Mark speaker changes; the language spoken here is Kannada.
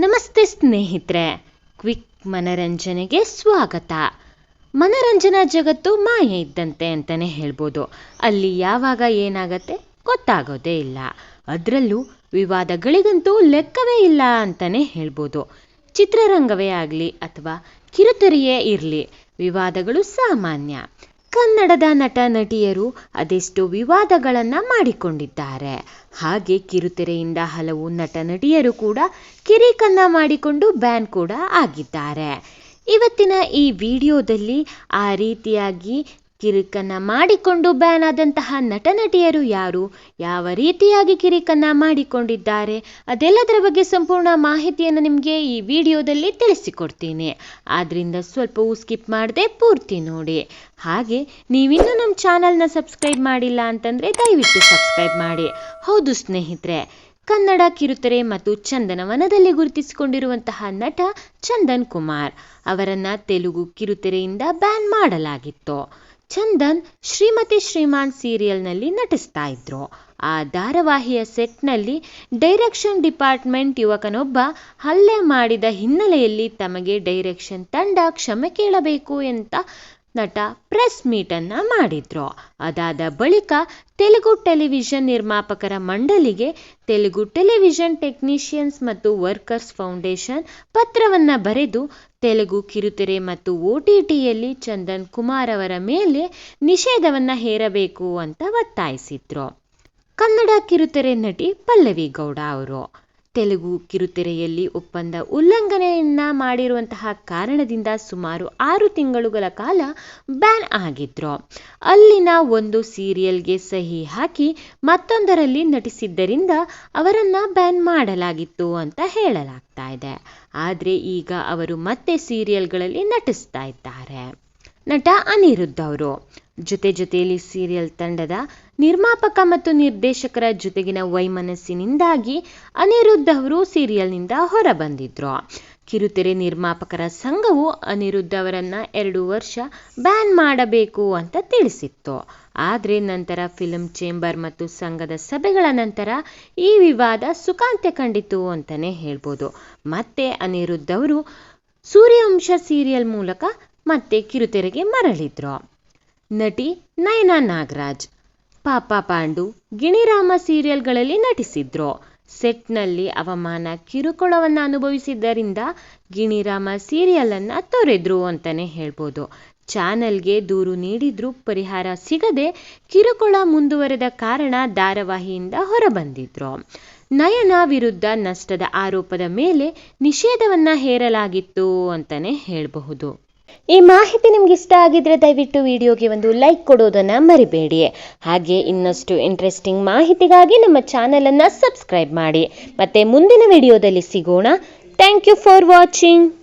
Speaker 1: ನಮಸ್ತೆ ಸ್ನೇಹಿತರೆ. ಕ್ವಿಕ್ ಮನರಂಜನೆಗೆ ಸ್ವಾಗತ. ಮನರಂಜನಾ ಜಗತ್ತು ಮಾಯೆ ಇದ್ದಂತೆ ಅಂತಾನೆ ಹೇಳ್ಬೋದು. ಅಲ್ಲಿ ಯಾವಾಗ ಏನಾಗತ್ತೆ ಗೊತ್ತಾಗೋದೇ ಇಲ್ಲ. ಅದರಲ್ಲೂ ವಿವಾದಗಳಿಗಂತೂ ಲೆಕ್ಕವೇ ಇಲ್ಲ ಅಂತಾನೆ ಹೇಳ್ಬೋದು. ಚಿತ್ರರಂಗವೇ ಆಗಲಿ ಅಥವಾ ಕಿರುತೆರೆಯೇ ಇರಲಿ, ವಿವಾದಗಳು ಸಾಮಾನ್ಯ. ಕನ್ನಡದ ನಟ ನಟಿಯರು ಅದೆಷ್ಟೋ ವಿವಾದಗಳನ್ನು ಮಾಡಿಕೊಂಡಿದ್ದಾರೆ. ಹಾಗೆ ಕಿರುತೆರೆಯಿಂದ ಹಲವು ನಟ ನಟಿಯರು ಕೂಡ ಕಿರಿಕನ್ನ ಮಾಡಿಕೊಂಡು ಬ್ಯಾನ್ ಕೂಡ ಆಗಿದ್ದಾರೆ. ಇವತ್ತಿನ ಈ ವಿಡಿಯೋದಲ್ಲಿ ಆ ರೀತಿಯಾಗಿ ಕಿರಿಕನ್ನ ಮಾಡಿಕೊಂಡು ಬ್ಯಾನ್ ಆದಂತಹ ನಟ ನಟಿಯರು ಯಾರು? ಯಾವ ರೀತಿಯಾಗಿ ಕಿರಿಕನ್ನ ಮಾಡಿಕೊಂಡಿದ್ದಾರೆ? ಅದೆಲ್ಲದರ ಬಗ್ಗೆ ಸಂಪೂರ್ಣ ಮಾಹಿತಿಯನ್ನು ನಿಮಗೆ ಈ ವಿಡಿಯೋದಲ್ಲಿ ತಿಳಿಸಿಕೊಡ್ತೀನಿ. ಆದ್ರಿಂದ ಸ್ವಲ್ಪವೂ ಸ್ಕಿಪ್ ಮಾಡದೆ ಪೂರ್ತಿ ನೋಡಿ. ಹಾಗೆ ನೀವಿನ್ನೂ ನಮ್ಮ ಚಾನಲ್ನ ಸಬ್ಸ್ಕ್ರೈಬ್ ಮಾಡಿಲ್ಲ ಅಂತಂದರೆ ದಯವಿಟ್ಟು ಸಬ್ಸ್ಕ್ರೈಬ್ ಮಾಡಿ. ಹೌದು ಸ್ನೇಹಿತರೆ, ಕನ್ನಡ ಕಿರುತೆರೆ ಮತ್ತು ಚಂದನವನದಲ್ಲಿ ಗುರುತಿಸಿಕೊಂಡಿರುವಂತಹ ನಟ ಚಂದನ್ ಕುಮಾರ್ ಅವರನ್ನ ತೆಲುಗು ಕಿರುತೆರೆಯಿಂದ ಬ್ಯಾನ್ ಮಾಡಲಾಗಿತ್ತು. ಚಂದನ್ ಶ್ರೀಮತಿ ಶ್ರೀಮಾನ್ ಸೀರಿಯಲ್ನಲ್ಲಿ ನಟಿಸ್ತಾ ಇದ್ರು. ಆ ಧಾರಾವಾಹಿಯ ಸೆಟ್ನಲ್ಲಿ ಡೈರೆಕ್ಷನ್ ಡಿಪಾರ್ಟ್ಮೆಂಟ್ ಯುವಕನೊಬ್ಬ ಹಲ್ಲೆ ಮಾಡಿದ ಹಿನ್ನೆಲೆಯಲ್ಲಿ ತಮಗೆ ಡೈರೆಕ್ಷನ್ ತಂಡ ಕ್ಷಮೆ ಕೇಳಬೇಕು ಅಂತ ನಟ ಪ್ರೆಸ್ ಮೀಟನ್ನು ಮಾಡಿದ್ರು. ಅದಾದ ಬಳಿಕ ತೆಲುಗು ಟೆಲಿವಿಷನ್ ನಿರ್ಮಾಪಕರ ಮಂಡಳಿಗೆ ತೆಲುಗು ಟೆಲಿವಿಷನ್ ಟೆಕ್ನಿಷಿಯನ್ಸ್ ಮತ್ತು ವರ್ಕರ್ಸ್ ಫೌಂಡೇಶನ್ ಪತ್ರವನ್ನು ಬರೆದು ತೆಲುಗು ಕಿರುತೆರೆ ಮತ್ತು ಒ ಟಿ ಟಿಯಲ್ಲಿ ಚಂದನ್ ಕುಮಾರ್ ಅವರ ಮೇಲೆ ನಿಷೇಧವನ್ನು ಹೇರಬೇಕು ಅಂತ ಒತ್ತಾಯಿಸಿದ್ರು. ಕನ್ನಡ ಕಿರುತೆರೆ ನಟಿ ಪಲ್ಲವಿ ಗೌಡ ಅವರು. ತೆಲುಗು ಕಿರುತೆರೆಯಲ್ಲಿ ಒಪ್ಪಂದ ಉಲ್ಲಂಘನೆಯನ್ನ ಮಾಡಿರುವಂತಹ ಕಾರಣದಿಂದ ಸುಮಾರು ಆರು ತಿಂಗಳುಗಳ ಕಾಲ ಬ್ಯಾನ್ ಆಗಿದ್ರು. ಅಲ್ಲಿನ ಒಂದು ಸೀರಿಯಲ್ಗೆ ಸಹಿ ಹಾಕಿ ಮತ್ತೊಂದರಲ್ಲಿ ನಟಿಸಿದ್ದರಿಂದ ಅವರನ್ನ ಬ್ಯಾನ್ ಮಾಡಲಾಗಿತ್ತು ಅಂತ ಹೇಳಲಾಗ್ತಾ ಇದೆ. ಆದರೆ ಈಗ ಅವರು ಮತ್ತೆ ಸೀರಿಯಲ್ಗಳಲ್ಲಿ ನಟಿಸ್ತಾ ಇದ್ದಾರೆ. ನಟ ಅನಿರುದ್ಧ ಅವರು. ಜೊತೆ ಜೊತೆಯಲ್ಲಿ ಸೀರಿಯಲ್ ತಂಡದ ನಿರ್ಮಾಪಕ ಮತ್ತು ನಿರ್ದೇಶಕರ ಜೊತೆಗಿನ ವೈಮನಸ್ಸಿನಿಂದಾಗಿ ಅನಿರುದ್ಧ ಅವರು ಸೀರಿಯಲ್ನಿಂದ ಹೊರಬಂದಿದ್ರು. ಕಿರುತೆರೆ ನಿರ್ಮಾಪಕರ ಸಂಘವು ಅನಿರುದ್ಧ ಅವರನ್ನ ಎರಡು ವರ್ಷ ಬ್ಯಾನ್ ಮಾಡಬೇಕು ಅಂತ ತಿಳಿಸಿತ್ತು. ಆದರೆ ನಂತರ ಫಿಲ್ಮ್ ಚೇಂಬರ್ ಮತ್ತು ಸಂಘದ ಸಭೆಗಳ ನಂತರ ಈ ವಿವಾದ ಸುಖಾಂತ್ಯ ಕಂಡಿತು ಅಂತಲೇ ಹೇಳ್ಬೋದು. ಮತ್ತೆ ಅನಿರುದ್ಧ ಅವರು ಸೂರ್ಯವಂಶ ಸೀರಿಯಲ್ ಮೂಲಕ ಮತ್ತೆ ಕಿರುತೆರೆಗೆ ಮರಳಿದ್ರು. ನಟಿ ನಯನ ನಾಗರಾಜ್, ಪಾಪ ಪಾಂಡು, ಗಿಣಿರಾಮ ಸೀರಿಯಲ್ಗಳಲ್ಲಿ ನಟಿಸಿದ್ರು. ಸೆಟ್ನಲ್ಲಿ ಅವಮಾನ ಕಿರುಕುಳವನ್ನು ಅನುಭವಿಸಿದ್ದರಿಂದ ಗಿಣಿರಾಮ ಸೀರಿಯಲ್ ಅನ್ನ ತೊರೆದ್ರು ಅಂತಾನೆ ಹೇಳ್ಬೋದು. ಚಾನೆಲ್ಗೆ ದೂರು ನೀಡಿದ್ರೂ ಪರಿಹಾರ ಸಿಗದೆ ಕಿರುಕುಳ ಮುಂದುವರೆದ ಕಾರಣ ಧಾರಾವಾಹಿಯಿಂದ ಹೊರಬಂದಿದ್ರು. ನಯನ ವಿರುದ್ಧ ನಷ್ಟದ ಆರೋಪದ ಮೇಲೆ ನಿಷೇಧವನ್ನ ಹೇರಲಾಗಿತ್ತು ಅಂತಾನೆ ಹೇಳಬಹುದು. ಈ ಮಾಹಿತಿ ನಿಮ್ಗೆ ಇಷ್ಟ ಆಗಿದ್ರೆ ದಯವಿಟ್ಟು ವಿಡಿಯೋಗೆ ಒಂದು ಲೈಕ್ ಕೊಡೋದನ್ನ ಮರಿಬೇಡಿ. ಹಾಗೆ ಇನ್ನಷ್ಟು ಇಂಟ್ರೆಸ್ಟಿಂಗ್ ಮಾಹಿತಿಗಾಗಿ ನಮ್ಮ ಚಾನೆಲ್ ಅನ್ನ ಸಬ್ಸ್ಕ್ರೈಬ್ ಮಾಡಿ. ಮತ್ತೆ ಮುಂದಿನ ವಿಡಿಯೋದಲ್ಲಿ ಸಿಗೋಣ. Thank you for watching